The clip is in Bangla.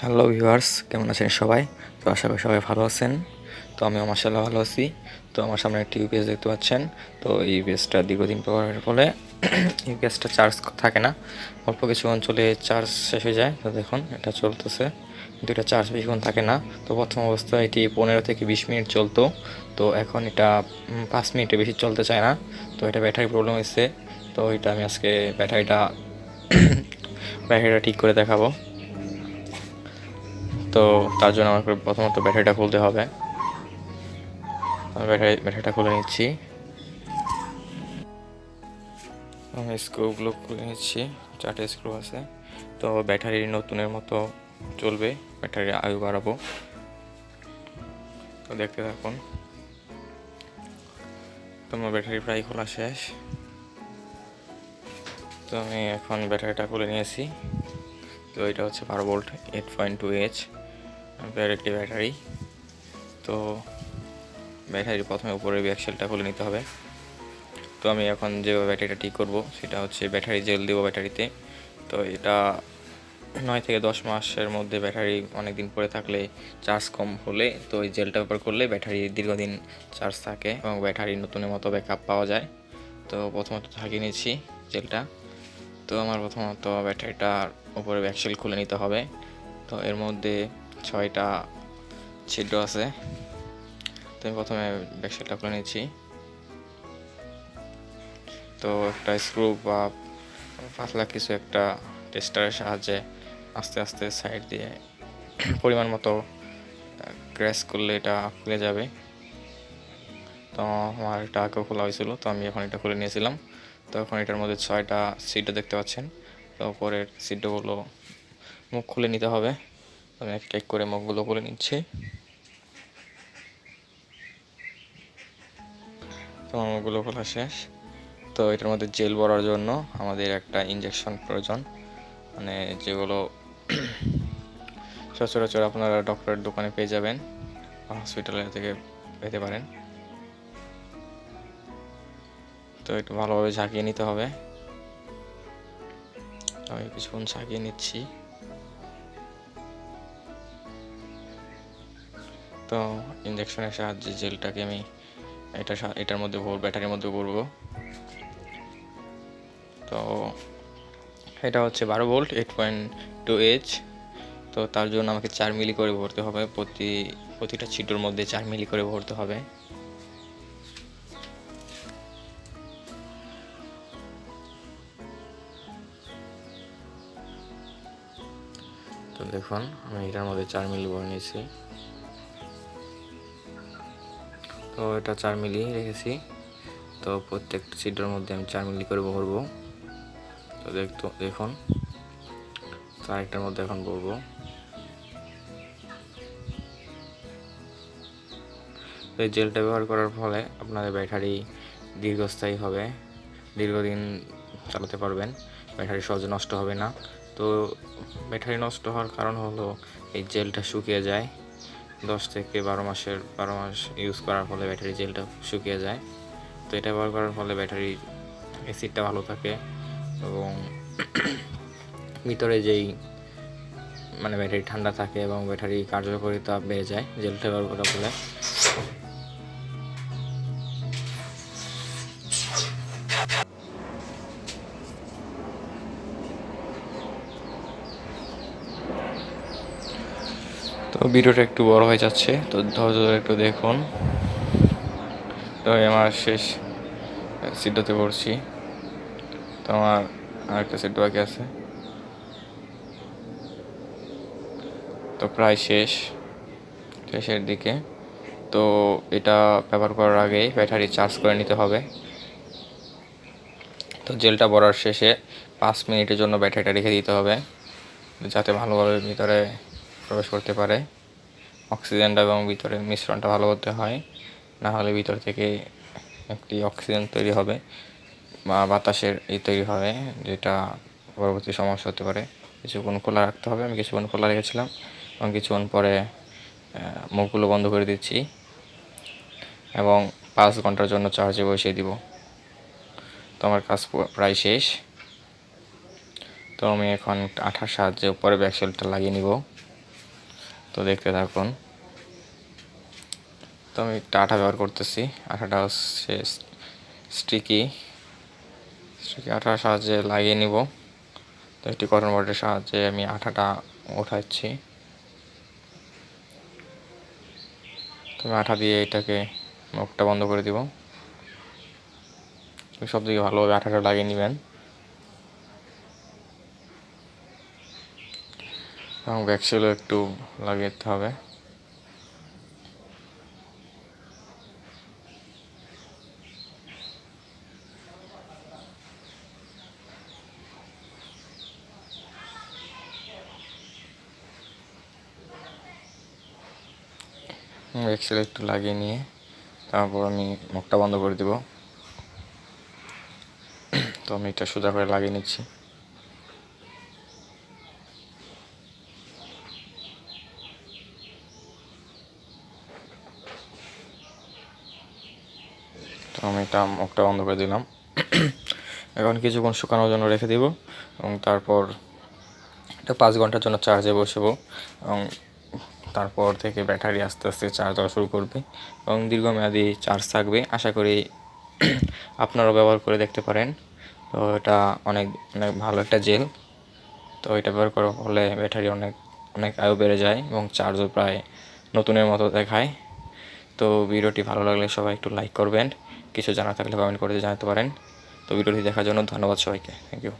হ্যালো ভিউয়ার্স কেমন আছেন সবাই? তো আশা করি সবাই ভালো আছেন। তো আমিও মাসাল্লাহ ভালো আছি। তো আমার সামনে একটি ইউপিএস দেখতে পাচ্ছেন। তো এই ইউপিএসটা দীর্ঘদিন ব্যবহারের ফলে ইউপিএসটা চার্জ থাকে না। অল্প কিছুক্ষণ চলে চার্জ শেষ হয়ে যায়। তো দেখুন, এটা চলতেছে। কিন্তু এটা চার্জ বেশিক্ষণ থাকে না। তো প্রথম অবস্থায় এটি পনেরো থেকে বিশ মিনিট চলতো। তো এখন এটা পাঁচ মিনিটে বেশি চলতে চায় না। তো এটা ব্যাটারি প্রবলেম হয়েছে। তো এটা আমি আজকে ব্যাটারিটা ব্যাটারিটা ঠিক করে দেখাবো। তো তার জন্য আমাকে প্রথমত ব্যাটারিটা খুলতে হবে। আমি ব্যাটারি, ব্যাটারিটা খুলে নিচ্ছি। আমি স্ক্রুগুলো খুলে নিচ্ছি, চারটে স্ক্রু আছে। তো ব্যাটারি নতুনের মতো চলবে, ব্যাটারির আয়ু বাড়াবো। তো দেখতে থাকুন। তো আমার ব্যাটারি প্রায় খোলা শেষ। তো আমি এখন ব্যাটারিটা খুলে নিয়েছি। তো এটা হচ্ছে বারো volt eight point two H একটি ব্যাটারি তো ব্যাটারি প্রথমে উপরে ব্যাকসেলটা খুলে নিতে হবে। তো আমি এখন যে ব্যাটারিটা ঠিক করব, সেটা হচ্ছে ব্যাটারি জেল দেবো ব্যাটারিতে তো এটা নয় থেকে দশ মাসের মধ্যে ব্যাটারি অনেক দিন পরে থাকলে চার্জ কম হলে, তো এই জেলটা ব্যবহার করলে ব্যাটারি দীর্ঘদিন চার্জ থাকে এবং ব্যাটারি নতুনের মতো ব্যাকআপ পাওয়া যায়। তো প্রথমত থাকিয়ে নিয়েছি জেলটা তো আমার প্রথমত ব্যাটারিটার উপরে ব্যাকসেল খুলে নিতে হবে। তো এর মধ্যে ছয়টা ছিদ্র আছে। তো আমি প্রথমে ব্যাকসেলটা খুলে নিচ্ছি। তো একটা স্ক্রু বা পাতলা কিছু একটা টেস্টারের সাহায্যে আস্তে আস্তে সাইড দিয়ে পরিমাণ মতো ক্র্যাশ করলে এটা খুলে যাবে। তো আমার এটা আগেও খোলা হয়েছিল, তো আমি এখন এটা খুলে নিয়েছিলাম। তো এখন এটার মধ্যে ছয়টা সিটও দেখতে পাচ্ছেন। তো পরের সিটগুলো মুখ খুলে নিতে হবে। আমি একটা এক করে মুখগুলো খুলে নিচ্ছি। তো মুখগুলো খোলা শেষ। তো এটার মধ্যে জেল ভরার জন্য আমাদের একটা ইঞ্জেকশন প্রয়োজন। মানে যেগুলো সচরাচর আপনারা ডক্টরের দোকানে পেয়ে যাবেন হসপিটালের থেকে পেতে পারেন। তো একটু ভালোভাবে ঝাঁকিয়ে নিতে হবে। আমি কিছুক্ষণ ঝাঁকিয়ে নিচ্ছি। তো ইঞ্জেকশনের সাহায্যে জেলটাকে আমি এটা এটার মধ্যে ভর ব্যাটারির মধ্যে ভরবো। তো এটা হচ্ছে বারো volt eight point two H তো তার জন্য আমাকে চার মিলি করে ভরতে হবে। প্রতি প্রতিটা ছিটোর মধ্যে চার মিলি করে ভরতে হবে। তো দেখুন, আমি এটার মধ্যে চার মিলি ভরে নিয়েছি। তো এটা চার মিলি রেখেছি। তো প্রত্যেকটা ছিদ্রের মধ্যে আমি চার মিলি করে ভরবো। তো দেখতো, দেখুন। তো আরেকটার মধ্যে এখন ভরবো। এই জেলটা ব্যবহার করার ফলে আপনাদের ব্যাটারি দীর্ঘস্থায়ী হবে। দীর্ঘদিন চালাতে পারবেন। ব্যাটারি সহজে নষ্ট হবে না। তো ব্যাটারি নষ্ট হওয়ার কারণ হলো এই জেলটা শুকিয়ে যায়। দশ থেকে বারো মাসের, বারো মাস ইউজ করার ফলে ব্যাটারি জেলটা শুকিয়ে যায়। তো এটা ব্যবহার করার ফলে ব্যাটারির অ্যাসিডটা ভালো থাকে এবং ভিতরে যেই মানে ব্যাটারি ঠান্ডা থাকে এবং ব্যাটারি কার্যকারিতা বেড়ে যায় জেলটা ব্যবহার করার ফলে। ভিডিওটা একটু বড় হয়ে যাচ্ছে, তো ধৈর্য ধরে একটু দেখুন। তো আমার শেষ সিদ্ধতে পড়ছি। তো আমার আরেকটা সেট বাকি আছে। তো প্রায় শেষ, শেষের দিকে। তো এটা ব্যবহার করার আগেই ব্যাটারি চার্জ করে নিতে হবে। তো জেলটা ভরার শেষে পাঁচ মিনিটের জন্য ব্যাটারিটা রেখে দিতে হবে, যাতে ভালোভাবে ভিতরে প্রবেশ করতে পারে। অক্সিজেনটা এবং ভিতরে মিশ্রণটা ভালো হতে হয়। না হলে ভিতর থেকে একটি অক্সিজেন তৈরি হবে বা বাতাসের এই তৈরি হবে, যেটা পরবর্তী সমস্যা হতে পারে। কিছুক্ষণ খোলা রাখতে হবে। আমি কিছুক্ষণ খোলা রেখেছিলাম এবং কিছুক্ষণ পরে মুখগুলো বন্ধ করে দিচ্ছি এবং পাঁচ ঘণ্টার জন্য চার্জে বসিয়ে দিব। তো আমার কাজ প্রায় শেষ। তো আমি এখন আঠার সাহায্যে উপরে ব্যাকসেলটা লাগিয়ে নিব। তো দেখতে থাকুন। তো আমি একটা আঠা ব্যবহার করতেছি। আঠাটা হচ্ছে স্টিকি। স্টিকি আঠার সাহায্যে লাগিয়ে নিব। তো একটি কটন বটের সাহায্যে আমি আঠাটা ওঠাচ্ছি। তুমি আঠা দিয়ে এটাকে মুখটা বন্ধ করে দিব। সব দিকে ভালোভাবে আঠাটা লাগিয়ে নেবেন। এবং ব্যাকসেলও একটু লাগিয়ে হবে। এক্সেল একটু লাগিয়ে নিয়ে তারপর আমি মুখটা বন্ধ করে দিব। তো আমি এটা সোজা করে লাগিয়ে নিচ্ছি। আমি এটা মুখটা বন্ধ করে দিলাম। এখন কিছুক্ষণ শুকানোর জন্য রেখে দিব এবং তারপর এটা পাঁচ ঘণ্টার জন্য চার্জে বসবো এবং তারপর থেকে ব্যাটারি আস্তে আস্তে চার্জ হওয়া শুরু করবে এবং দীর্ঘমেয়াদী চার্জ থাকবে। আশা করি আপনারাও ব্যবহার করে দেখতে পারেন। তো এটা অনেক অনেক ভালো একটা জেল তো এটা ব্যবহার করার ফলে ব্যাটারি অনেক অনেক আয়ু বেড়ে যায় এবং চার্জও প্রায় নতুনের মতো দেখায়। তো ভিডিওটি ভালো লাগলে সবাই একটু লাইক করবেন। কিছু জানা থাকলে কমেন্ট করে জানাতে পারেন। তো ভিডিওটি দেখার জন্য ধন্যবাদ সবাইকে। Thank you